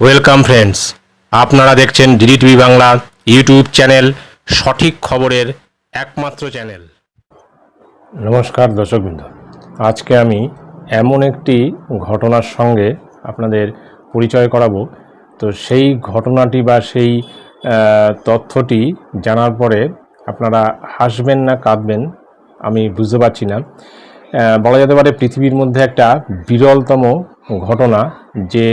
Welcome friends আপনারা দেখছেন DD TV Bangla YouTube channel সঠিক খবরের একমাত্র চ্যানেল নমস্কার, দর্শকবৃন্দ। আজকে আমি এমন একটি ঘটনার সঙ্গে আপনাদের পরিচয় করাবো। তো সেই ঘটনাটি বা সেই তথ্যটি জানার পরে আপনারা হাসবেন না কাঁদবেন, আমি বুঝতে পারছি না। বলা যেতে পারে পৃথিবীর মধ্যে একটা বিরলতম ঘটনা যে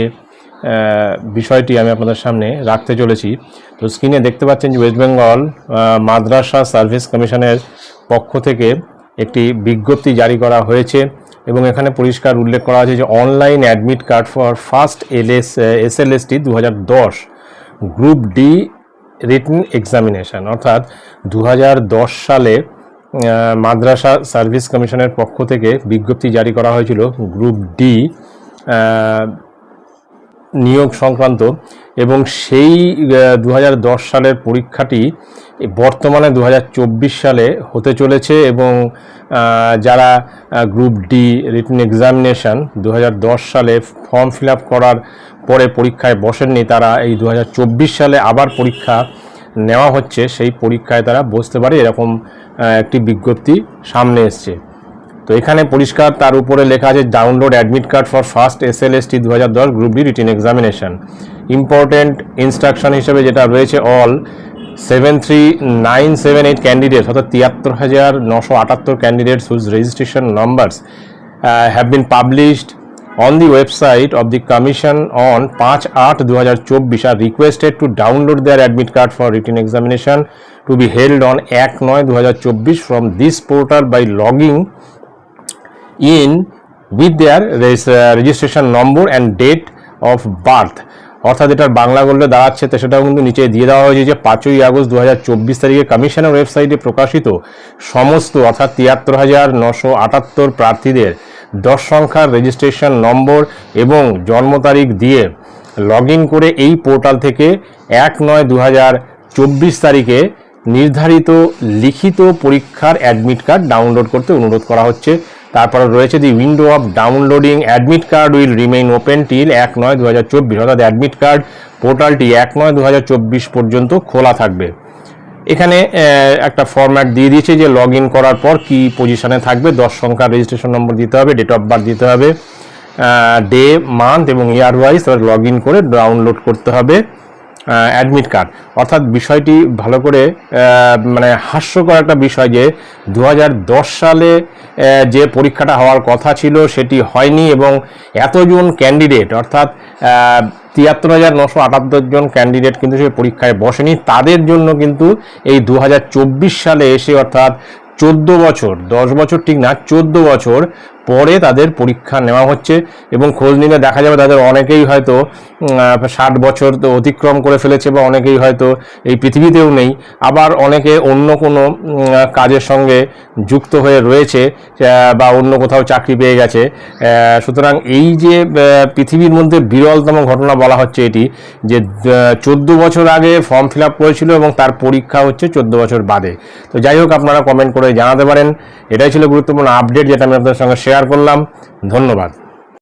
বিষয়টি আমি আপনাদের সামনে রাখতে চলেছি। তো স্ক্রিনে দেখতে পাচ্ছেন যে ওয়েস্ট বেঙ্গল মাদ্রাসা সার্ভিস কমিশনের পক্ষ থেকে একটি বিজ্ঞপ্তি জারি করা হয়েছে এবং এখানে পরিষ্কার উল্লেখ করা আছে যে online admit card for first LS SLST দু গ্রুপ ডি রিটেন এক্সামিনেশন অর্থাৎ দু হাজার দশ সালে মাদ্রাসা সার্ভিস কমিশনের পক্ষ থেকে বিজ্ঞপ্তি জারি করা হয়েছিল গ্রুপ ডি নিয়োগ সংক্রান্ত এবং সেই দু হাজার দশ সালের পরীক্ষাটি বর্তমানে দু হাজার চব্বিশ সালে হতে চলেছে এবং যারা গ্রুপ ডি রিটেন এক্সামিনেশন দু সালে ফর্ম ফিল করার পরে পরীক্ষায় বসেননি, তারা এই দু হাজার চব্বিশ সালে আবার পরীক্ষা নেওয়া হচ্ছে, সেই পরীক্ষায় তারা বসতে পারে, এরকম একটি বিজ্ঞপ্তি সামনে এসছে। তো এখানে পরিষ্কার, তার উপরে লেখা আছে download admit card for first S L S T দু হাজার দশ group D written examination important instruction হিসেবে যেটা রয়েছে all seven three nine seven eight candidates অর্থাৎ তিয়াত্তর হাজার নশো আটাত্তর candidates whose registration numbers have been published on the website of the commission on 5 আট দু হাজার চব্বিশ আর requested to download their admit card for written examination to be held on এক নয় in with their registration number and date of birth অর্থাৎ এটার বাংলা করলে দাঁড়াচ্ছে, তো সেটাও কিন্তু নিচে দিয়ে দেওয়া হয়েছে যে পাঁচই আগস্ট দু হাজার চব্বিশ তারিখে কমিশনের ওয়েবসাইটে প্রকাশিত সমস্ত, অর্থাৎ তিয়াত্তর হাজার নশো আটাত্তর প্রার্থীদের দশ সংখ্যার রেজিস্ট্রেশন নম্বর এবং জন্ম তারিখ দিয়ে লগ করে এই পোর্টাল থেকে এক নয় দু তারিখে নির্ধারিত লিখিত পরীক্ষার অ্যাডমিট কার্ড ডাউনলোড করতে অনুরোধ করা হচ্ছে। তারপরে রয়েছে the window of downloading admit card will remain open till এক নয় দু হাজার চব্বিশ অর্থাৎ অ্যাডমিট কার্ড পোর্টালটি এক নয় দু হাজার চব্বিশ পর্যন্ত খোলা থাকবে। এখানে একটা ফরম্যাট দিয়ে দিয়েছে যে লগ ইন করার পর কি পজিশনে থাকবে, দশ সংখ্যার রেজিস্ট্রেশন নম্বর দিতে হবে ডেট অফ বার্থ দিতে হবে ডে মান্থ এবং ইয়ার ওয়াইজ লগ ইন করে ডাউনলোড করতে হবে। অ্যাডমিট কার্ড অর্থাৎ বিষয়টি ভালো করে মানে হাস্যকর একটা বিষয় যে দু হাজার দশ সালে যে পরীক্ষাটা হওয়ার কথা ছিল সেটি হয়নি এবং এতজন ক্যান্ডিডেট অর্থাৎ তিয়াত্তর হাজার নশো আটাত্তর জন ক্যান্ডিডেট কিন্তু সেই পরীক্ষায় বসেনি। তাদের জন্য কিন্তু এই দু হাজার চব্বিশ সালে এসে, অর্থাৎ চোদ্দ বছর, দশ বছর ঠিক না, চোদ্দ বছর পরে তাদের পরীক্ষা নেওয়া হচ্ছে এবং খোঁজ নিলে দেখা যাবে তাদের অনেকেই হয়তো ষাট বছর তো অতিক্রম করে ফেলেছে বা অনেকেই হয়তো এই পৃথিবীতেও নেই। আবার অনেকে অন্য কোনো কাজের সঙ্গে যুক্ত হয়ে রয়েছে বা অন্য কোথাও চাকরি পেয়ে গেছে। সুতরাং এই যে পৃথিবীর মধ্যে বিরলতম ঘটনা বলা হচ্ছে এটি, যে চোদ্দ বছর আগে ফর্ম ফিল আপ করেছিল এবং তার পরীক্ষা হচ্ছে চোদ্দ বছর বাদে। তো যাই হোক, আপনারা কমেন্ট করে জানাতে পারেন। এটাই ছিল গুরুত্বপূর্ণ আপডেট যেটা আমি আপনাদের সঙ্গে শেয়ার করলাম। ধন্যবাদ।